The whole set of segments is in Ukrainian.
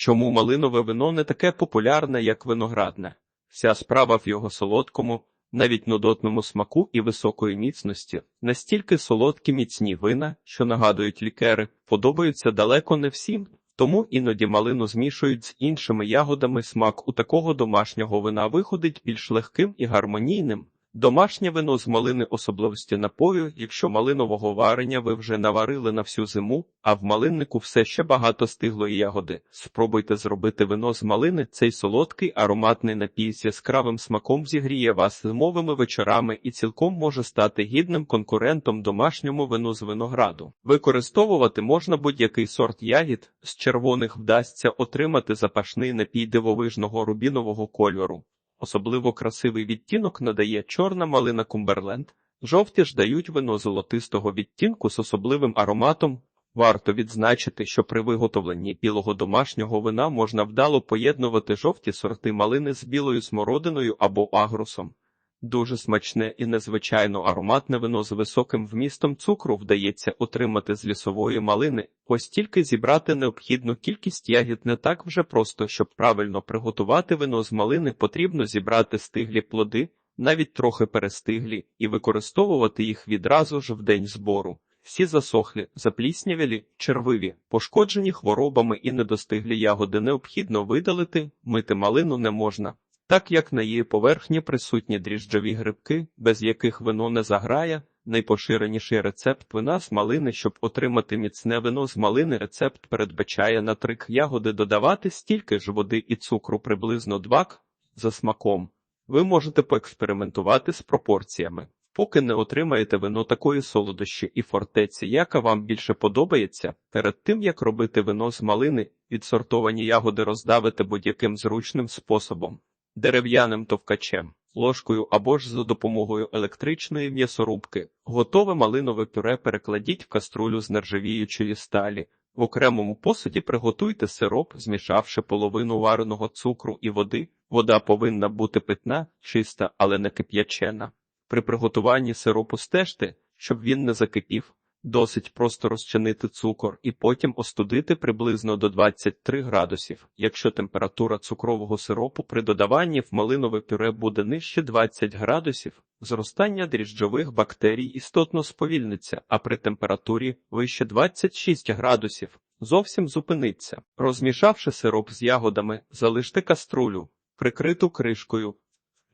Чому малинове вино не таке популярне, як виноградне? Вся справа в його солодкому, навіть нудотному смаку і високої міцності. Настільки солодкі міцні вина, що нагадують лікери, подобаються далеко не всім. Тому іноді малину змішують з іншими ягодами. Смак у такого домашнього вина виходить більш легким і гармонійним. Домашнє вино з малини особливості напою, якщо малинового варення ви вже наварили на всю зиму, а в малиннику все ще багато стиглої ягоди. Спробуйте зробити вино з малини. Цей солодкий ароматний напій з яскравим смаком зігріє вас зимовими вечорами і цілком може стати гідним конкурентом домашньому вину з винограду. Використовувати можна будь-який сорт ягід, з червоних вдасться отримати запашний напій дивовижного рубінового кольору. Особливо красивий відтінок надає чорна малина Кумберленд, жовті ж дають вино золотистого відтінку з особливим ароматом. Варто відзначити, що при виготовленні білого домашнього вина можна вдало поєднувати жовті сорти малини з білою смородиною або агрусом. Дуже смачне і незвичайно ароматне вино з високим вмістом цукру вдається отримати з лісової малини, ось тільки зібрати необхідну кількість ягід не так вже просто, щоб правильно приготувати вино з малини, потрібно зібрати стиглі плоди, навіть трохи перестиглі, і використовувати їх відразу ж в день збору. Всі засохлі, запліснявілі, червиві, пошкоджені хворобами і недостиглі ягоди необхідно видалити, мити малину не можна так як на її поверхні присутні дріжджові грибки, без яких вино не заграє. Найпоширеніший рецепт вина з малини, щоб отримати міцне вино з малини, рецепт передбачає на трик ягоди додавати стільки ж води і цукру приблизно 2 к за смаком. Ви можете поекспериментувати з пропорціями. Поки не отримаєте вино такої солодощі і фортеці, яка вам більше подобається, перед тим як робити вино з малини, відсортовані ягоди роздавите будь-яким зручним способом дерев'яним товкачем, ложкою або ж за допомогою електричної м'ясорубки. Готове малинове пюре перекладіть в каструлю з нержавіючої сталі. В окремому посуді приготуйте сироп, змішавши половину вареного цукру і води. Вода повинна бути питна, чиста, але не кип'ячена. При приготуванні сиропу стежте, щоб він не закипів. Досить просто розчинити цукор і потім остудити приблизно до 23 градусів. Якщо температура цукрового сиропу при додаванні в малинове пюре буде нижче 20 градусів, зростання дріжджових бактерій істотно сповільниться, а при температурі вище 26 градусів зовсім зупиниться. Розмішавши сироп з ягодами, залиште каструлю, прикриту кришкою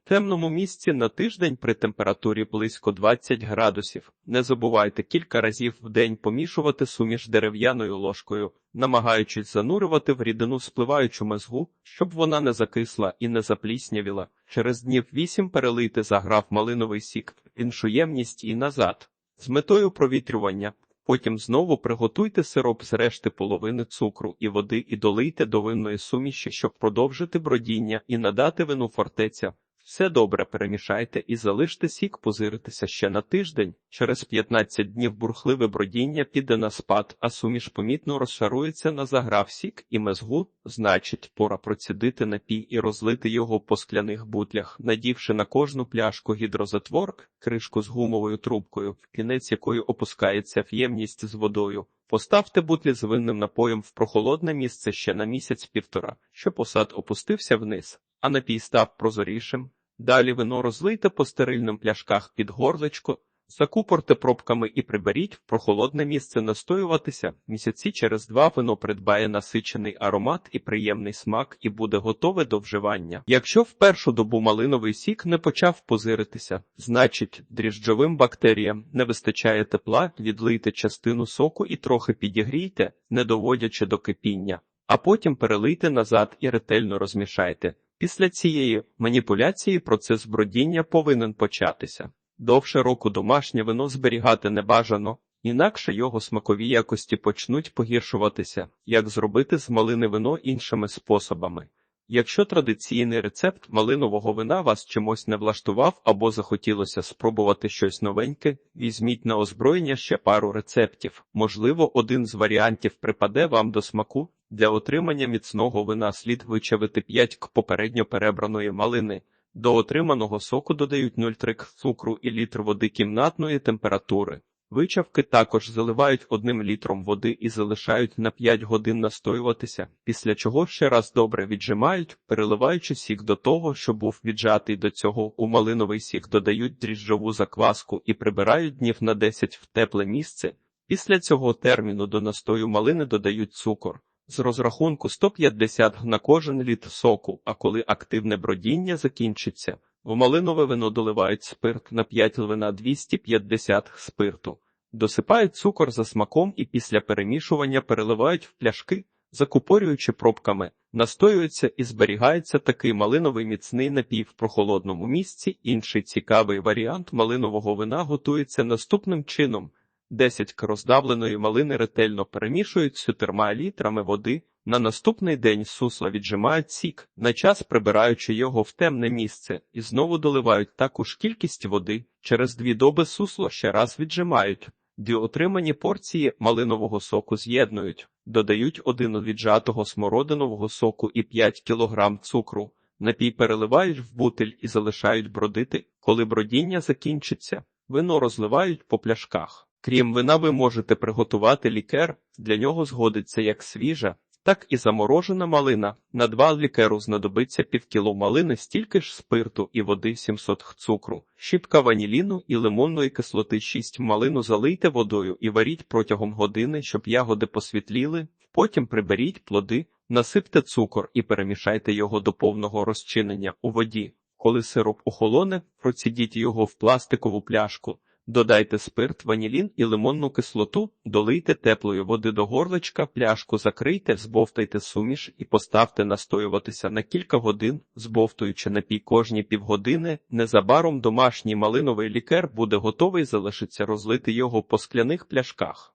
темному місці на тиждень при температурі близько 20 градусів. Не забувайте кілька разів в день помішувати суміш дерев'яною ложкою, намагаючись занурювати в рідину спливаючу мезгу, щоб вона не закисла і не запліснявіла. Через днів вісім перелийте заграв малиновий сік, в іншу ємність і назад. З метою провітрювання. Потім знову приготуйте сироп з решти половини цукру і води і долийте до винної суміші, щоб продовжити бродіння і надати вину фортеця. Все добре перемішайте і залиште сік позиритися ще на тиждень. Через 15 днів бурхливе бродіння піде на спад, а суміш помітно розшарується на заграв сік і мезгу, значить, пора процідити напій і розлити його по скляних бутлях, надівши на кожну пляшку гідрозатвор, кришку з гумовою трубкою, в кінець якої опускається в ємність з водою. Поставте бутлі з винним напоєм в прохолодне місце ще на місяць-півтора, щоб осад опустився вниз а напій став прозорішим. Далі вино розлийте по стерильним пляшках під горлечко, закупорте пробками і приберіть в прохолодне місце настоюватися. Місяці через два вино придбає насичений аромат і приємний смак і буде готове до вживання. Якщо в першу добу малиновий сік не почав позиритися, значить дріжджовим бактеріям не вистачає тепла, відлийте частину соку і трохи підігрійте, не доводячи до кипіння, а потім перелийте назад і ретельно розмішайте. Після цієї маніпуляції процес бродіння повинен початися. Довше року домашнє вино зберігати не бажано, інакше його смакові якості почнуть погіршуватися, як зробити з малини вино іншими способами. Якщо традиційний рецепт малинового вина вас чимось не влаштував або захотілося спробувати щось новеньке, візьміть на озброєння ще пару рецептів. Можливо, один з варіантів припаде вам до смаку. Для отримання міцного вина слід вичавити 5 к попередньо перебраної малини. До отриманого соку додають 0,3 к цукру і літр води кімнатної температури. Вичавки також заливають одним літром води і залишають на 5 годин настоюватися, після чого ще раз добре віджимають, переливаючи сік до того, що був віджатий до цього. У малиновий сік додають дріжджову закваску і прибирають днів на 10 в тепле місце. Після цього терміну до настою малини додають цукор. З розрахунку 150 на кожен літр соку, а коли активне бродіння закінчиться, в малинове вино доливають спирт на 5 лвина 250 спирту. Досипають цукор за смаком і після перемішування переливають в пляшки, закупорюючи пробками, настоюється і зберігається такий малиновий міцний напій в прохолодному місці. Інший цікавий варіант малинового вина готується наступним чином. 10 роздавленої малини ретельно перемішують з 4 літрами води. На наступний день сусла віджимають сік, на час прибираючи його в темне місце, і знову доливають таку ж кількість води. Через дві доби сусло ще раз віджимають. Дві отримані порції малинового соку з'єднують, додають один віджатого смородинового соку і 5 кг цукру. Напій переливають в бутиль і залишають бродити. Коли бродіння закінчиться, вино розливають по пляшках. Крім вина, ви можете приготувати лікер, для нього згодиться як свіжа, так і заморожена малина. На два лікеру знадобиться півкіло малини, стільки ж спирту і води 700 г цукру, щіпка ваніліну і лимонної кислоти 6 малину залийте водою і варіть протягом години, щоб ягоди посвітліли, потім приберіть плоди, насипте цукор і перемішайте його до повного розчинення у воді. Коли сироп охолоне, процідіть його в пластикову пляшку. Додайте спирт, ванілін і лимонну кислоту, долийте теплої води до горличка, пляшку закрийте, збовтайте суміш і поставте настоюватися на кілька годин, збовтуючи напій кожні півгодини. Незабаром домашній малиновий лікер буде готовий залишиться розлити його по скляних пляшках.